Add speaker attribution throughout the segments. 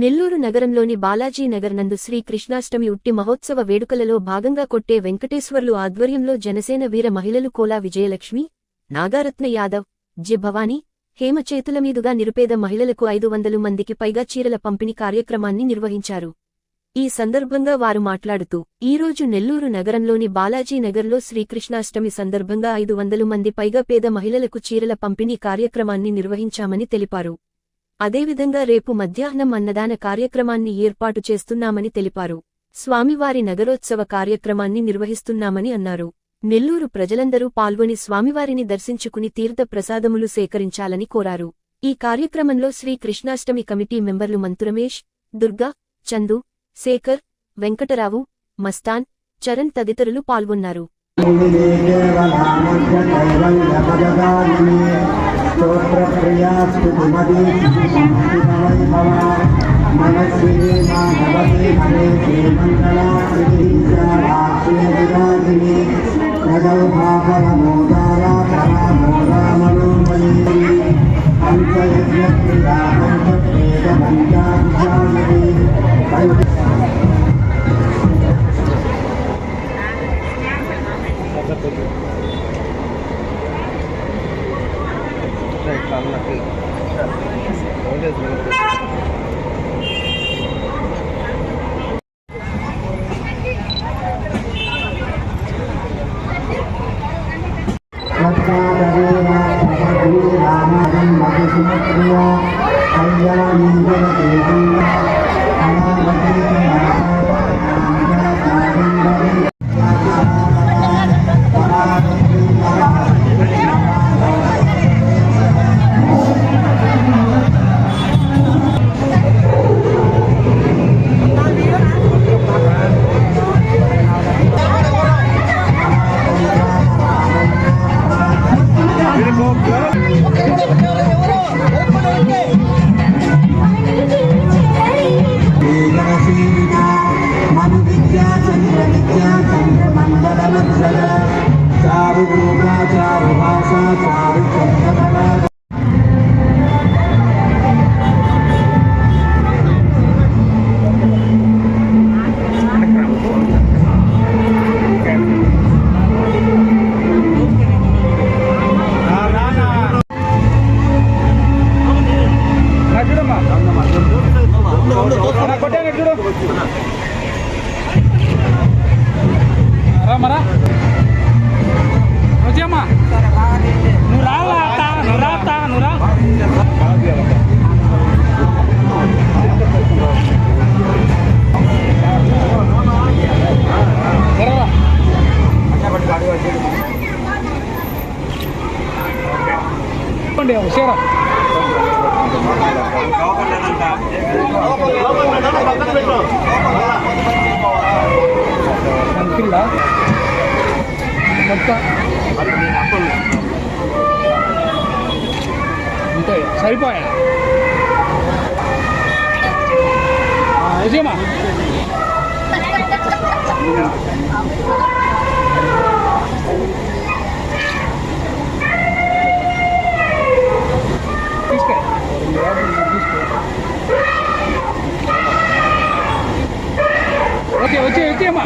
Speaker 1: నెల్లూరు నగరంలోని బాలాజీ నగర్ నందు శ్రీ కృష్ణాష్టమి ఉట్టి మహోత్సవ వేడుకలలో భాగంగా కొట్టే వెంకటేశ్వర్లు ఆధ్వర్యంలో జనసేన వీర మహిళలు కోలా విజయలక్ష్మి నాగారత్న యాదవ్ జె భవానీ హేమ మీదుగా నిరుపేద మహిళలకు ఐదు వందలు మందికి పైగా చీరల పంపిణీ కార్యక్రమాన్ని నిర్వహించారు. ఈ సందర్భంగా వారు మాట్లాడుతూ ఈరోజు నెల్లూరు నగరంలోని బాలాజీ నగర్లో శ్రీకృష్ణాష్టమి సందర్భంగా ఐదు వందలు మంది పైగా పేద మహిళలకు చీరల పంపిణీ కార్యక్రమాన్ని నిర్వహించామని తెలిపారు. అదేవిధంగా రేపు మధ్యాహ్నం అన్నదాన కార్యక్రమాన్ని ఏర్పాటు చేస్తున్నామని తెలిపారు స్వామివారి నగరోత్సవ కార్యక్రమాన్ని నిర్వహిస్తున్నామని అన్నారు నెల్లూరు ప్రజలందరూ పాల్గొని స్వామివారిని దర్శించుకుని తీర్థ ప్రసాదములు సేకరించాలని కోరారు ఈ కార్యక్రమంలో శ్రీ కృష్ణాష్టమి కమిటీ మెంబర్లు మంతురమేష్ దుర్గా చందు శేఖర్ వెంకటరావు మస్తాన్ చరణ్ తదితరులు పాల్గొన్నారు
Speaker 2: स्तोत्रप्रियास्तुतिमदे मनस्विने मा भवते भवे श्रीमङ्गलाश्रिः सा राक्षिणविराजिनी प्रगल्भाकरमोदारा परामोदा मनोमयी
Speaker 3: पञ्चयज्ञप्रिया पञ्चप्रेदपञ्चाक्षायिनी पञ्च Thank you. aqui. Onde as I'm a Sadhu, Sadhu, Sadhu, అంకిల్లా మొత్తం అంతే సరిపోయా విజయమా తీసుకో ఓకే వచ్చే వచ్చేమ్మా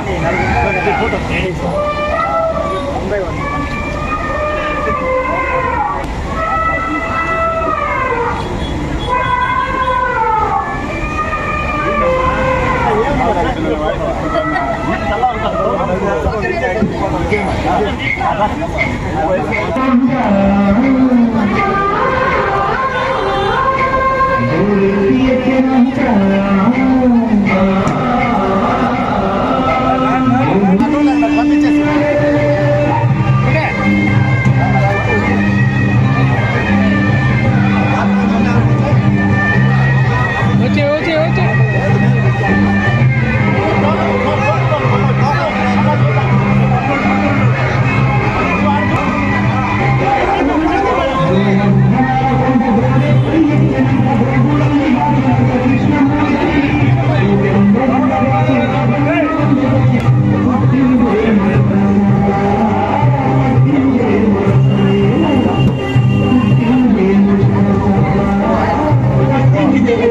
Speaker 3: వచ్చే
Speaker 2: থেকে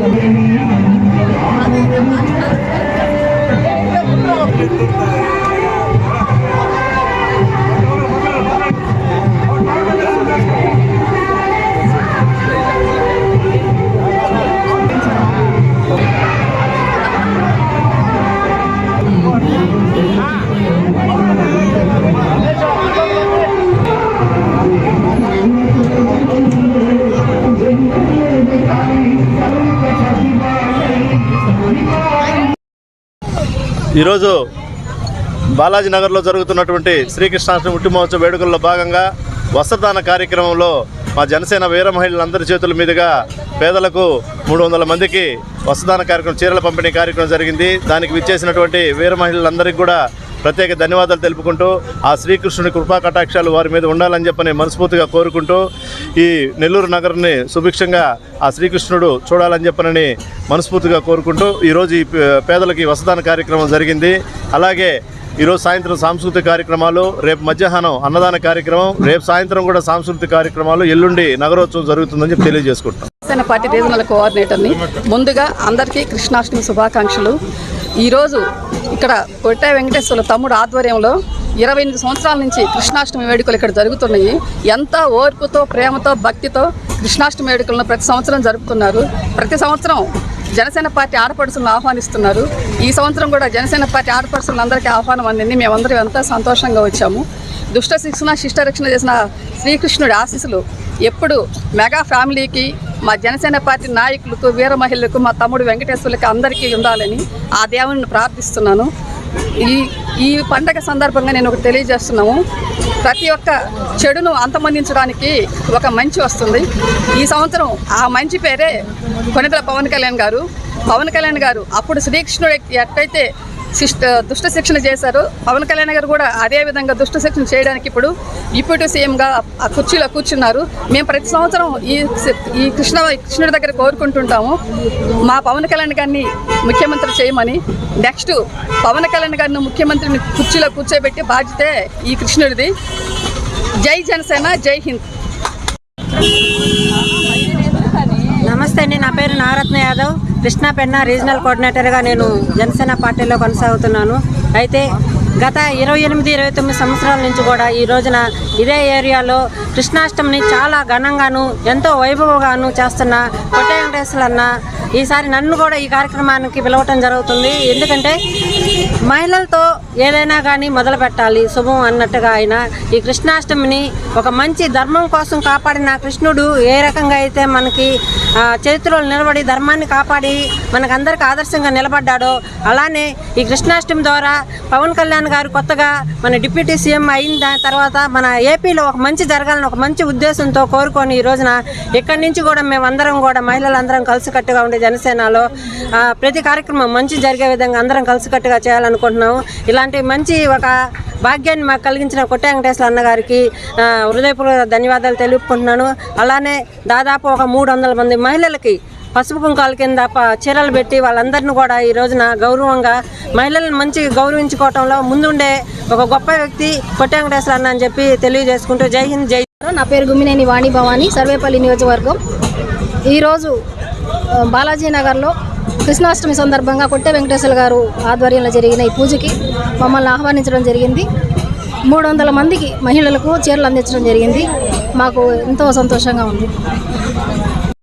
Speaker 4: ఈరోజు బాలాజీ నగర్లో జరుగుతున్నటువంటి శ్రీకృష్ణాష్టమి ఉట్టి మహోత్సవ వేడుకల్లో భాగంగా వస్త్రదాన కార్యక్రమంలో మా జనసేన వీర మహిళలందరి చేతుల మీదుగా పేదలకు మూడు వందల మందికి వస్త్రదాన కార్యక్రమం చీరల పంపిణీ కార్యక్రమం జరిగింది. దానికి విచ్చేసినటువంటి వీర మహిళలందరికీ కూడా ప్రత్యేక ధన్యవాదాలు తెలుపుకుంటూ ఆ శ్రీకృష్ణుని కృపా కటాక్షాలు వారి మీద ఉండాలని చెప్పని మనస్ఫూర్తిగా కోరుకుంటూ ఈ నెల్లూరు నగరాన్ని సుభిక్షంగా ఆ శ్రీకృష్ణుడు చూడాలని చెప్పనని మనస్ఫూర్తిగా కోరుకుంటూ ఈరోజు ఈ పే- పేదలకి వసదాన కార్యక్రమం జరిగింది. అలాగే ఈరోజు సాయంత్రం సాంస్కృతిక కార్యక్రమాలు రేపు మధ్యాహ్నం అన్నదాన కార్యక్రమం రేపు సాయంత్రం కూడా సాంస్కృతిక కార్యక్రమాలు ఎల్లుండి నగరోత్సవం జరుగుతుందని చెప్పి తెలియజేసుకుంటాం.
Speaker 5: పార్టీ రీజనల్ కోఆర్డినేటర్ని ముందుగా అందరికీ కృష్ణాష్టమి శుభాకాంక్షలు. ఈరోజు ఇక్కడ కొట్ట వెంకటేశ్వర తమ్ముడు ఆధ్వర్యంలో ఇరవై ఎనిమిది సంవత్సరాల నుంచి కృష్ణాష్టమి వేడుకలు ఇక్కడ జరుగుతున్నాయి. ఎంత ఓర్పుతో ప్రేమతో భక్తితో కృష్ణాష్టమి వేడుకలను ప్రతి సంవత్సరం జరుపుతున్నారు. ప్రతి సంవత్సరం జనసేన పార్టీ ఆడపడుచులను ఆహ్వానిస్తున్నారు. ఈ సంవత్సరం కూడా జనసేన పార్టీ ఆడపడుచులందరికీ ఆహ్వానం అందింది. మేమందరం ఎంతో సంతోషంగా వచ్చాము. దుష్ట శిక్షణ శిష్ట రక్షణ చేసిన శ్రీకృష్ణుడి ఆశీస్సులు ఎప్పుడు మెగా ఫ్యామిలీకి మా జనసేన పార్టీ నాయకులకు వీర మహిళలకు మా తమ్ముడు వెంకటేశ్వర్లకి అందరికీ ఉండాలని ఆ దేవుని ప్రార్థిస్తున్నాను. ఈ ఈ పండగ సందర్భంగా నేను ఒకటి తెలియజేస్తున్నాము. ప్రతి ఒక్క చెడును అంతమొందించడానికి ఒక మంచి వస్తుంది. ఈ సంవత్సరం ఆ మంచి పేరే కొనిదల పవన్ కళ్యాణ్ గారు. పవన్ కళ్యాణ్ గారు అప్పుడు శ్రీకృష్ణుడు ఎట్టయితే శిష్ట దుష్ట శిక్షణ చేశారు. పవన్ కళ్యాణ్ గారు కూడా అదే విధంగా దుష్ట శిక్షణ చేయడానికి ఇప్పుడు డిప్యూటీ సీఎంగా ఆ కుర్చీలో కూర్చున్నారు. మేము ప్రతి సంవత్సరం ఈ ఈ కృష్ణ కృష్ణుడి దగ్గర కోరుకుంటుంటాము. మా పవన్ కళ్యాణ్ గారిని ముఖ్యమంత్రి చేయమని నెక్స్ట్ పవన్ కళ్యాణ్ గారిని ముఖ్యమంత్రిని కుర్చీలో కూర్చోబెట్టి బాధ్యతే ఈ కృష్ణుడిది. జై జనసేన జై హింద్.
Speaker 6: నమస్తే అండి నా పేరు నారత్న యాదవ్. కృష్ణా పెన్న రీజనల్ కోఆర్డినేటర్గా నేను జనసేన పార్టీలో కొనసాగుతున్నాను. అయితే గత ఇరవై ఎనిమిది ఇరవై తొమ్మిది సంవత్సరాల నుంచి కూడా ఈ రోజున ఇదే ఏరియాలో కృష్ణాష్టమిని చాలా ఘనంగాను ఎంతో వైభవంగాను చేస్తున్న కొట్ట వెంకటేశ్వర అన్న ఈసారి నన్ను కూడా ఈ కార్యక్రమానికి పిలవటం జరుగుతుంది. ఎందుకంటే మహిళలతో ఏదైనా కానీ మొదలు పెట్టాలి. శుభం అన్నట్టుగా ఆయన ఈ కృష్ణాష్టమిని ఒక మంచి ధర్మం కోసం కాపాడిన కృష్ణుడు ఏ రకంగా అయితే మనకి చరిత్రలో నిలబడి ధర్మాన్ని కాపాడి మనకందరికి ఆదర్శంగా నిలబడ్డాడో అలానే ఈ కృష్ణాష్టమి ద్వారా పవన్ కళ్యాణ్ గారు కొత్తగా మన డిప్యూటీ సీఎం అయిన దాని తర్వాత మన ఏపీలో ఒక మంచి జరగాలని ఒక మంచి ఉద్దేశంతో కోరుకొని ఈ రోజున ఇక్కడి నుంచి కూడా మేమందరం కూడా మహిళలందరం కలిసికట్టుగా ఉండే జనసేనలో ప్రతి కార్యక్రమం మంచి జరిగే విధంగా అందరం కలిసికట్టుగా చేయాలనుకుంటున్నాము. ఇలా ఇలాంటి మంచి ఒక భాగ్యాన్ని మాకు కలిగించిన కొట్ట వెంకటేశ్వర అన్న గారికి హృదయపూర్వక ధన్యవాదాలు తెలుపుకుంటున్నాను. అలానే దాదాపు ఒక మూడు వందల మంది మహిళలకి పసుపు కుంకాల కింద చీరలు పెట్టి వాళ్ళందరిని కూడా ఈ రోజున గౌరవంగా మహిళలను మంచి గౌరవించుకోవటంలో ముందుండే ఒక గొప్ప వ్యక్తి కొట్టేంకటేశ్వర అన్న అని చెప్పి తెలియజేసుకుంటూ జై హింద్ జై
Speaker 7: నా పేరు గుమ్మినేని వాణి భవాని సర్వేపల్లి నియోజకవర్గం. ఈరోజు బాలాజీ నగర్లో కృష్ణాష్టమి సందర్భంగా కొట్టే వెంకటేశ్వర గారు ఆధ్వర్యంలో జరిగిన ఈ పూజకి మమ్మల్ని ఆహ్వానించడం జరిగింది. మూడు వందల మందికి మహిళలకు చీరలు అందించడం జరిగింది. మాకు ఎంతో సంతోషంగా ఉంది.